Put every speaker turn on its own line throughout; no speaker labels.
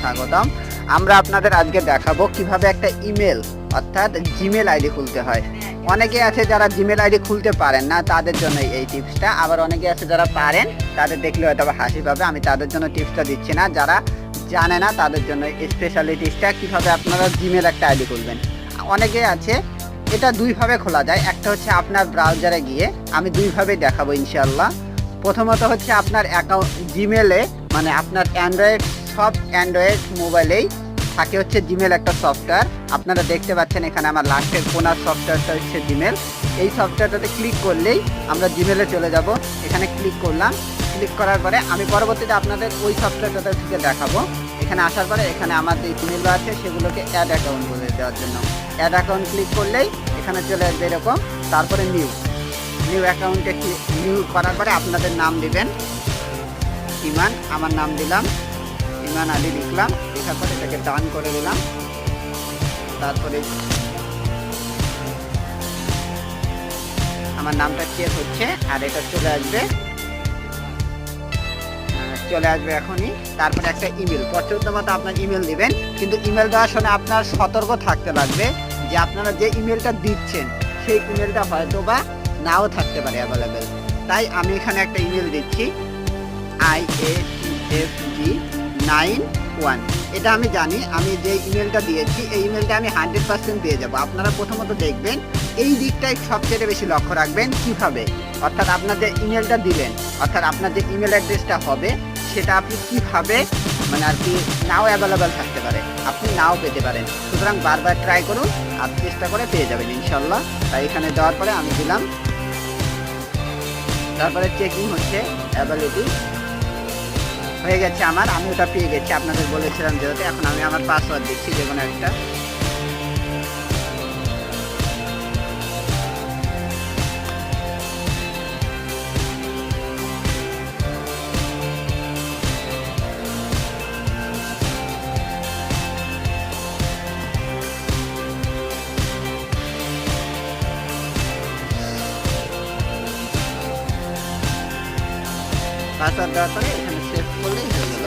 স্বাগতম। আমরা আপনাদের আজকে দেখাবো কীভাবে একটা ইমেল, অর্থাৎ জিমেল আইডি খুলতে হয়। অনেকে আছে যারা জিমেল আইডি খুলতে পারেন না, তাদের জন্য এই টিপসটা। আবার অনেকে আছে যারা পারেন, তাদের দেখলে হয়তো হাসি পাবে। আমি তাদের জন্য টিপসটা দিচ্ছি না। যারা জানে না, তাদের জন্য স্পেশালি টিপসটা কীভাবে আপনারা জিমেল একটা আইডি খুলবেন। অনেকে আছে, এটা দুইভাবে খোলা যায়। একটা হচ্ছে আপনার ব্রাউজারে গিয়ে আমি দুইভাবে দেখাবো ইনশাল্লাহ প্রথমত হচ্ছে আপনার অ্যাকাউন্ট, জিমেলে মানে আপনার অ্যান্ড্রয়েড সব অ্যান্ড্রয়েড মোবাইলেই থাকে হচ্ছে জিমেল একটা সফটওয়্যার আপনারা দেখতে পাচ্ছেন এখানে আমার লাস্টের কোনার সফটওয়্যারটা হচ্ছে জিমেল এই সফটওয়্যারটাতে ক্লিক করলেই আমরা জিমেলে চলে যাব। এখানে ক্লিক করলাম। ক্লিক করার পরে আমি পরবর্তীতে আপনাদের ওই সফটওয়্যারটা থেকে দেখাবো। এখানে আসার পরে এখানে আমার যে জিমেলগুলো আছে সেগুলোকে অ্যাড অ্যাকাউন্ট বলে দেওয়ার জন্য। অ্যাড অ্যাকাউন্ট ক্লিক করলেই এখানে চলে আসবে এরকম। তারপরে নিউ নিউ অ্যাকাউন্টে নিউ করার পরে আপনাদের নাম দেবেন। ইমান, আমার নাম দিলাম। ইমান আলী লিখলাম লেখার পরে এটাকে ডান করে দিলাম তারপরে আমার নামটা চেক হচ্ছে আর এটা চলে আসবে। চলে আসবে এখনই। তারপরে একটা ইমেল প্রচুরতমত আপনার ইমেল দিবেন, কিন্তু ইমেল দেওয়ার সময় আপনার সতর্ক থাকতে লাগবে যে আপনারা যে ইমেলটা দিচ্ছেন, সেই ইমেলটা হয়তো বা নাও থাকতে পারে অ্যাভেলেবেল তাই আমি এখানে একটা ইমেল দিচ্ছি I A G nine one এটা আমি জানি, আমি যে ইমেলটা দিয়েছি, এই ইমেলটা আমি হান্ড্রেড পার্সেন্ট পেয়ে যাব আপনারা প্রথমত দেখবেন, এই দিকটায় সবচেয়ে বেশি লক্ষ্য রাখবেন কীভাবে। অর্থাৎ আপনার যে ইমেলটা দিলেন, অর্থাৎ আপনার যে ইমেল অ্যাড্রেসটা হবে, সেটা আপনি কীভাবে মানে আর কি নাও অ্যাভেলেবেল থাকতে পারে, আপনি নাও পেতে পারেন। সুতরাং বারবার ট্রাই করুন, আর চেষ্টা করে পেয়ে যাবেন ইনশাল্লাহ তাই এখানে দেওয়ার পরে আমি দিলাম, তারপরে চেকিং হচ্ছে অ্যাবিলিটি হয়ে গেছে আমার, আমি ওটা পেয়ে গেছি। আপনাদের বলেছিলাম যেহেতু, এখন আমি আমার পাসওয়ার্ড দিচ্ছি যে কোনো একটা। পাসওয়ার্ড দেওয়ার পরে এখানে সেভ করলেই হয়ে গেল।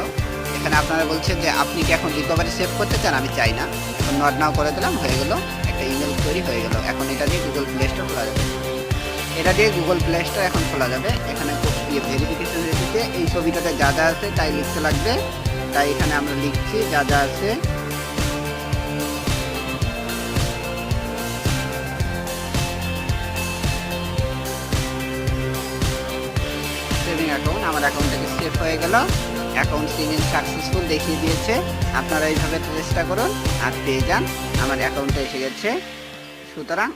এখানে আপনারা বলছেন যে আপনি কি এখন রিকভারি সেভ করতে চান? আমি চাই না। এখন নট নাও করে দিলাম, হয়ে গেল। একটা ইমেল তৈরি হয়ে গেল। এখন এটা দিয়ে গুগল প্লে স্টোর খোলা যাবে। এটা দিয়ে গুগল প্লে স্টোর এখন খোলা যাবে। এখানে ভেরিফিকেশন রেসিতে এই ছবিটাতে যা যা আছে তাই লিখতে লাগবে। তাই এখানে আমরা লিখছি যা যা আছে। অ্যাকাউন্ট আমার অ্যাকাউন্ট থেকে সেভ হয়ে গেল। অ্যাকাউন্ট সিমিং সাকসেসফুল দেখিয়ে দিয়েছে। আপনারা এইভাবে চেষ্টা করুন আর পেয়ে যান। আমার অ্যাকাউন্টে এসে গেছে। সুতরাং